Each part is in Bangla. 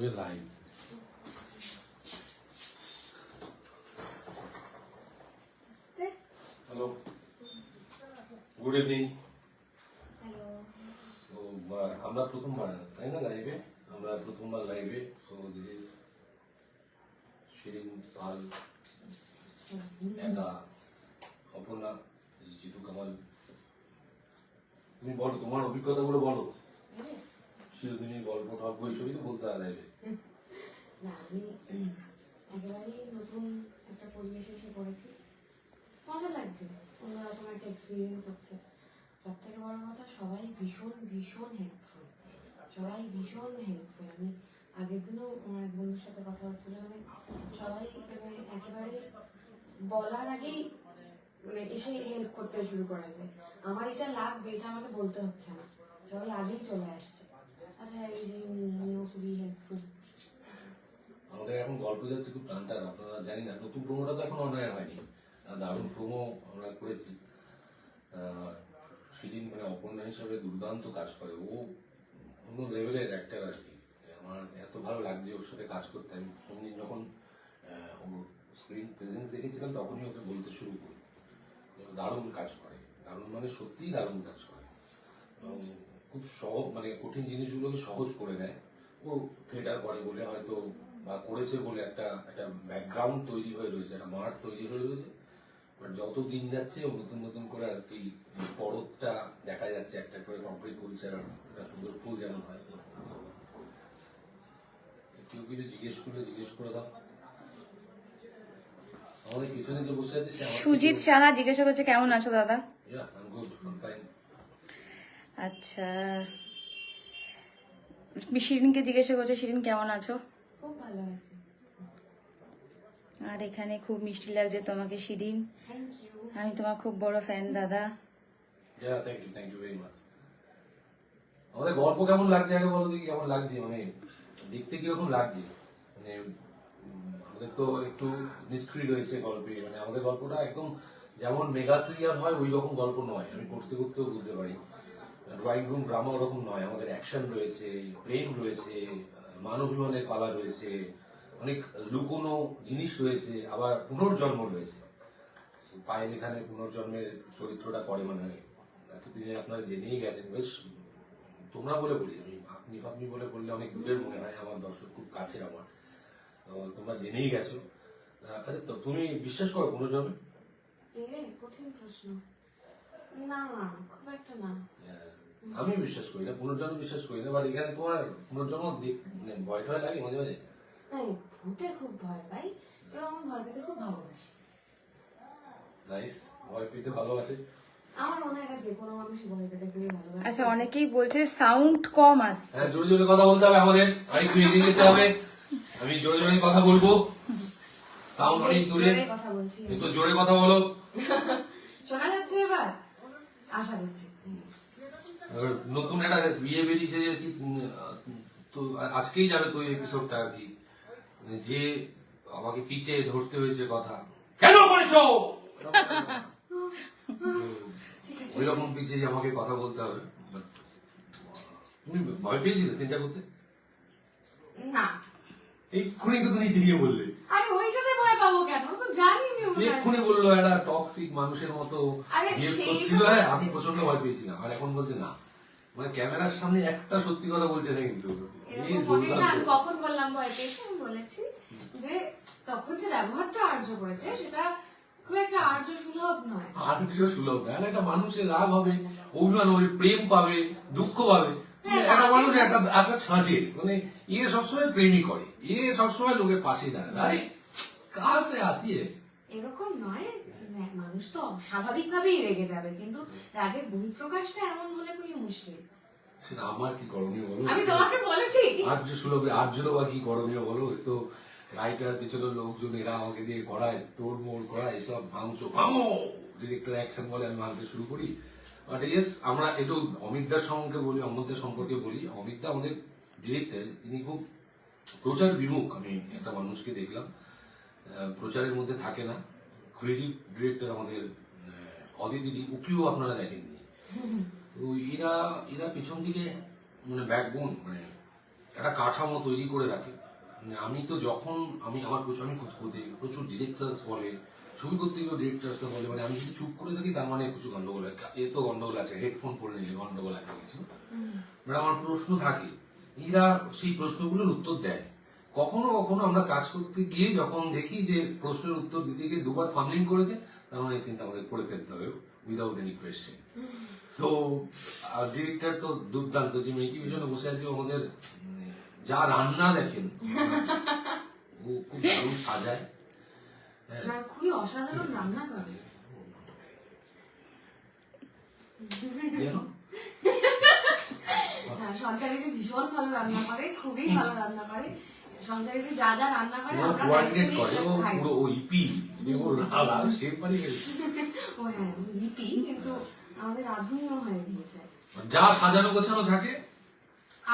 We're live. Hello good evening hello তো আমরা প্রথমবার তাই না লাইভে আমরা প্রথমবার লাইভে so this is Shirin Pal একা অপর্ণা জিতু কামাল তুমি বলো তোমার অভিজ্ঞতাগুলো বলো। চিরদিনের গল্প টল্প এইসবই বলতে হয় লাইভে না, আমি একেবারেই নতুন একটা পরিবেশে এসে পড়েছি। মজা লাগছে, অন্যরকম একটা এক্সপিরিয়েন্স হচ্ছে। সব থেকে বড় কথা, সবাই ভীষণ ভীষণ হেল্পফুল সবাই ভীষণ হেল্পফুল আমি আগের দিনও আমার এক বন্ধুর সাথে কথা হচ্ছিল মানে সবাই মানে একেবারে বলার আগেই মানে এসে হেল্প করতে শুরু করা যায় আমার এটা লাগবে, এটা আমাকে বলতে হচ্ছে না। সবাই আগেই চলে আসছে। আমাদের এখন গল্প যাচ্ছে খুব টানটান আপনারা জানি না নতুন প্রোমোটা তো এখন অনলাইন হয়নি। দারুণ প্রোমো আমরা করেছি। শিরিন মানে অপর্ণা হিসাবে দুর্দান্ত কাজ করে। ও অন্য লেভেলের অ্যাক্টার আর কি। আমার এত ভালো লাগছে ওর সাথে কাজ করতে। আমি প্রথম দিন যখন ওর স্ক্রিন প্রেজেন্স দেখেছিলাম তখনই ওকে বলতে শুরু করি। দারুণ কাজ করে। দারুণ মানে সত্যিই দারুণ কাজ করে। এবং খুব সহজ মানে কঠিন জিনিসগুলোকে সহজ করে দেয় ও থিয়েটার করে বলে হয়তো বা করেছে বলে একটা একটা ব্যাকগ্রাউন্ড তৈরি হয়ে রয়েছে একটা মাঠ তৈরি হয়ে রয়েছে। বাট যত দিন যাচ্ছে ও নতুন নতুন করে আর কি পরতটা দেখা যাচ্ছে একটা করে কমপ্লিট আর একটা সুন্দর ফুল যেন হয়। কেউ কিছু জিজ্ঞেস করলে জিজ্ঞেস করে দাও। সুজিত সাহা জিজ্ঞাসা করছে কেমন আছো দাদা? আচ্ছা। শিরিনকে জিজ্ঞাসা করছে শিরিন কেমন আছো? খুব ভালো আছে। আর এখানে খুব মিষ্টি লাগছে তোমাকে শিরিন। আমি তোমার খুব বড় ফ্যান দাদা. আমাদের গল্প কেমন লাগছে আগে বলো দেখি কেমন লাগছে? মানে দেখতে কীরকম লাগছে? মানে আমাদের তো একটু মিস্ট্রি রয়েছে গল্পে। মানে আমাদের গল্পটা একদম যেমন মেগা সিরিয়াল হয় ওই রকম গল্প নয়। আমি করতে করতেও বুঝতে পারি। ড্রয়িং রুম ড্রামা ওরকম নয় আমাদের অ্যাকশন রয়েছে প্রেম রয়েছে মানবিমানের পালা রয়েছে অনেক লুকোনো জিনিস রয়েছে আবার পুনর্জন্ম রয়েছে। পায়েল এখানে পুনর্জন্মের চরিত্রটা করে মানে এতদিনে আপনারা জেনেই গেছেন বেশ তোমরা বলে বলি আমি আপনি আপনি বলে বললে অনেক দূরের মনে হয় আমার দর্শক খুব কাছের আমার। তোমরা জেনেই গেছো। আচ্ছা তো তুমি বিশ্বাস করো পুনর্জন্মে? কঠিন প্রশ্ন। না খুব একটা না। আহ, আমি বিশ্বাস করি না পুনর্জন্ম বিশ্বাস করি না বাট এখানে তোমার পুনর্জন্ম মানে ভয় টয় লাগে মাঝে মাঝে। নাই ভূতে খুব ভয় পাই এবং আমি ভয় পেতে খুব ভালোবাসি। নাইস ভয় পেতে ভালোবাসে। আমার মনে হয় যে কোনো মানুষ ভয় পেতে খুবই ভালোবাসে। আচ্ছা অনেকেই বলছে সাউন্ড কম আসছে হ্যাঁ জোরে জোরে কথা বলতে হবে আমাদের এগিয়ে যেতে হবে। আমি জোরে জোরে কথা বলব। সাউন্ড অনেক দূরে। জোরে কথা বলছি। একটু জোরে কথা বলো। শোনা যাচ্ছে এবার? আশা করছি। নতুন একটা বিয়ে বেরিয়েছে যে কি তো আজকেই যাবে তো এপিসোডটা আর কি। মানে যে আমাকে পিছে ধরতে হয়েছে কথা। কেন করেছ? ঠিক আছে। ওই রকম পিছে যে আমাকে কথা বলতে হবে। তুমি ভয় পেয়েছিলে সিনটা করতে? না। এক্ষুনি তো তুমি বললে। আরে ওইটাতে ভয় পাবো কেন? তো জানি এক্ষুনি বলল একটা টক্সিক মানুষের মতো করছিল। হ্যাঁ আমি প্রচণ্ড ভয় পেয়েছিলাম আর এখন বলছে না। মানে ক্যামেরার সামনে একটা সত্যি কথা বলছে না কিন্তু আমি কখন বললাম ভয় পেয়েছি? আমি বলেছি যে তখন যে ব্যবহারটা আর্য করেছে সেটা খুব একটা আর্য সুলভ নয়। আর কিছু সুলভ না একটা মানুষের রাগ হবে অভিমান হবে প্রেম পাবে দুঃখ পাবে। হ্যাঁ, একটা মানুষ একটা একটা ছাঁচে মানে ইয়ে সবসময় প্রেমই করে ইয়ে সবসময় লোকের পাশে দাঁড়ায়। আরে কার সে আতি? এরকম নয়। মানে মানুষ তো স্বাভাবিকভাবেই রেগে যাবে কিন্তু রাগের বহিঃপ্রকাশটা এমন হলে খুবই মুশকিল। সেটা আমার কি করণীয় বলো? আমি তোমাকে বলেছি। আর্য সুলভে বা কি করণীয় বলো? তো রাইটার পেছনের লোকজন এরা আমাকে দিয়ে করায় তোড় মোড় করায় এসব ভাঙো! ডিরেক্টর অ্যাকশন বলে আমি ভাঙতে শুরু করি। বাট ইয়েস আমরা একটু অমিতদার সম্পর্কে বলি অমিতদার সম্পর্কে বলি। অমিতদা আমাদের ডিরেক্টর তিনি খুব প্রচার বিমুখ। আমি একটা মানুষকে দেখলাম। প্রচারের মধ্যে থাকে না। ক্রিয়েটিভ ডিরেক্টর আমাদের অদিতি উকিও আপনারা দেখেননি তো এরা এরা পেছন দিকে মানে ব্যাকবোন মানে একটা কাঠামো তৈরি করে রাখে। মানে আমি তো যখন আমি আমার প্রচুর, আমি খুঁতখুঁতে প্রচুর ডিরেক্টরস বলে, ছবি করতে গিয়েও ডিরেক্টরস বলে মানে আমি যদি চুপ করে থাকি, তার মানে কিছু গন্ডগোল এ তো গন্ডগোল আছে হেডফোন পরে নিলে গন্ডগোল আছে কিছু। মানে আমার প্রশ্ন থাকে, এরা সেই প্রশ্নগুলোর উত্তর দেয়। কখনো কখনো আমরা কাজ করতে গিয়ে যখন দেখি যে প্রশ্নের উত্তর দিতে গিয়ে দুবার ফামলিং করেছে তার মানে এই সিনটা আমাদের করে ফেলতে হবে without any question so director তো দুর্দান্ত যে মেয়েটি পিছনে বসে আছে আমাদের যা রান্না দেখেন ও খুব দারুণ সাজায়। হ্যাঁ। খুবই অসাধারণ রান্না করে? হ্যাঁ ভীষণ ভালো রান্না করে খুবই ভালো রান্না করে। যা যা রান্না করে আমরা কোয়ার্ডিনেট করে ও পুরো ও ইপি ও লাল শেপ বানিয়ে গেছে ও হ্যাঁ লিপি কিন্তু আমাদের রাঁধুনিও হয়ে গিয়েছে। যা সাজানো গোছানো থাকে।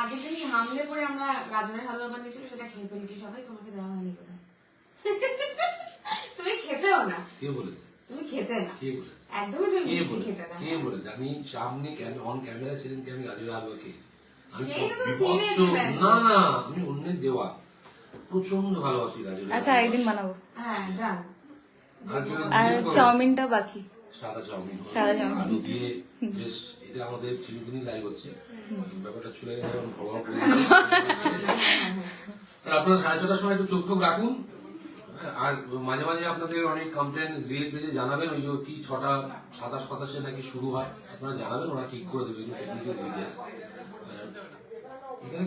আগের দিনই হামলে আমরা গাজরের হালুয়া বানিয়েছিল সেটা খেয়ে ফেলেছি সবাই তোমাকে দেওয়া হয়নি কোথায় তুমি খেতেও না। কে বলেছে? তুমি খেতে না। কে বলেছে? একদমই তুমি মিষ্টি খেতে না। কে বলেছে? আমি সামনে অন ক্যামেরা সেদিনকে আমি গাজরের হালুয়া খেয়েছি। আমি। না না আমি অন্যের দেওয়া। প্রচণ্ড ভালোবাসি গাজরের আচ্ছা একদিন বানাবো। হ্যাঁ আর? চাউমিনটা বাকি। সাদা চাউমিন সাদা চাউমিন। আলু দিয়ে বেশ এটা আমাদের চিরদিনই লাইভ হচ্ছে। ব্যাপারটা ছুড়ে গেছে এখন ভগবান করে আর আপনারা সাড়ে ছটার সময় একটু চোখ টোক রাখুন। হ্যাঁ, আর মাঝে মাঝে আপনাদের অনেক কমপ্লেন জিএল পেজে জানাবেন ওই যে কি ছটা সাতাশ সাতাশে নাকি শুরু হয়। আপনারা জানাবেন ওরা ঠিক করে দেবে টেকনিক্যাল পেজেস এখানে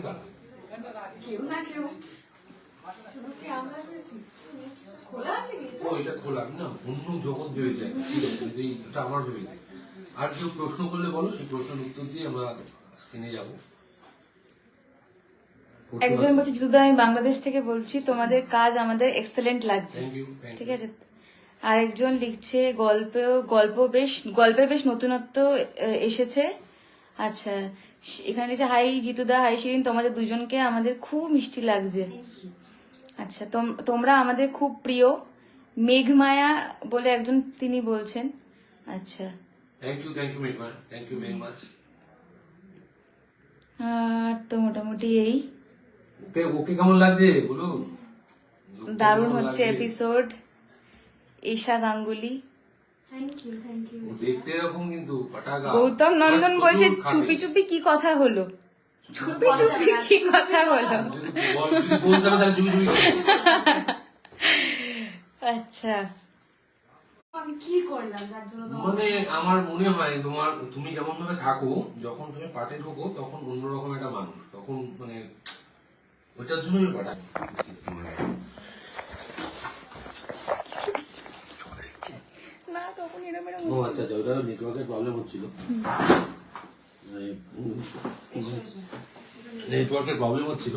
কেউ না কেউ। ও এটা খোলা না অন্য জগৎ ভেবেছি একটা। ঠিক আছে কিন্তু এই- এটা আমার ভেবেছি আর কেউ প্রশ্ন করলে বলো সেই প্রশ্নের উত্তর দিয়ে আমরা সিনে যাব। একজন বলছে জিতুদা আমি বাংলাদেশ থেকে বলছি তোমাদের কাজ আমাদের এক্সেলেন্ট লাগছে। ঠিক আছে। আরেকজন লিখছে গল্পেও গল্প বেশ গল্পে বেশ নতুনত্ব এসেছে। আচ্ছা এখানে লিখছে হাই জিতুদা হাই শিরিন তোমাদের দুজনকে আমাদের খুব মিষ্টি লাগছে। আচ্ছা তোম- তোমরা আমাদের খুব প্রিয় মেঘমায়া বলে একজন তিনি বলছেন। আচ্ছা। থ্যাংক ইউ থ্যাংক ইউ মেঘমা থ্যাংক ইউ ভেরি মাচ আর তো মোটামুটি এই। ওকে ওকে কেমন লাগছে? বলুন। দারুণ হচ্ছে episode Isha Ganguly. Thank you thank you দেখতে এরকম কিন্তু গৌতম নন্দন বলছে চুপি চুপি কি কথা হলো? চুপি চুপি কি কথা বল-। আচ্ছা। আমি কি করলাম যার জন্য তোমার মানে আমার মনে হয় তোমার তুমি যেমন ভাবে থাকো যখন তুমি পাটে ঢোকো তখন অন্যরকম একটা মানুষ। তখন মানে ওইটার জন্য আমি পাঠা না তখন এরকম ও আচ্ছা আচ্ছা ওটা নেটওয়ার্কের প্রবলেম হচ্ছিল। নেটওয়ার্কের প্রবলেম হচ্ছিল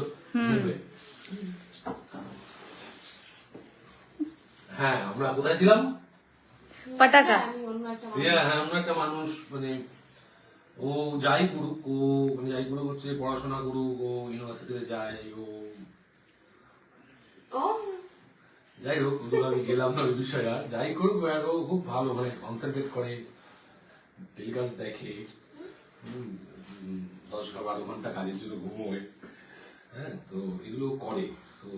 হ্যাঁ আমরা কোথায় ছিলাম? পাটাকা আমি অন্য একটা মানুষ। রিয়া হ্যাঁ একটা মানুষ মানে ও যাই করুক ও মানে যাই করুক হচ্ছে পড়াশোনা করুক ও ইউনিভার্সিটিতে যায় ও ও? যাই হোক আমি গেলাম না ওই বিষয়ে। আর যাই করুক ও খুব ভালো মানে কনসেন্ট্রেট করে টেলিকাস্ট দেখে। দশ বা বারো ঘণ্টা কাজের জন্য ঘুমোয়। হ্যাঁ তো এগুলো করে। তো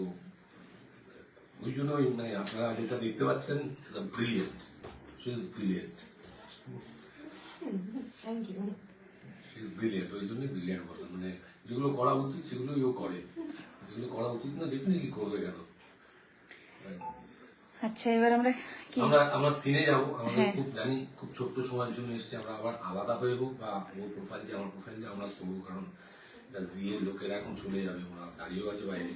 ওই জন্য মানে আপনারা যেটা দেখতে পাচ্ছেন brilliant she is brilliant thank you is brilliant ওই জন্যই ব্রিলিয়েন্ট বললাম মানে যেগুলো করা উচিত সেগুলোই ও করে। যেগুলো করা উচিত না ডেফিনেটলি করবে কেন? আচ্ছা এবার আমরা কি? আমরা আমরা সিনে যাব। আমাদের হ্যাঁ। খুব জানি খুব ছোট্ট সময়ের জন্য এসেছি। আমরা আবার আলাদা হয়ে হোক বা ওর প্রোফাইল দিয়ে আমার প্রোফাইল দিয়ে আমরা করব কারণ এটা জিএর লোকেরা এখন চলে যাবে ওরা দাঁড়িয়েও আছে বাইরে।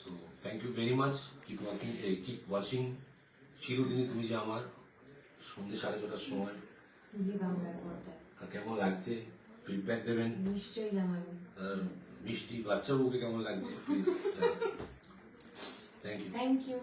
So thank you very much keep walking keep watching চিরদিনই তুমি যে আমার সন্ধ্যে সাড়ে ছটার সময় কেমন লাগছে? ফিডব্যাক দেবেন? নিশ্চয়ই জানাবেন। আর মিষ্টি বাচ্চা বউকে কেমন লাগছে? Please thank you thank you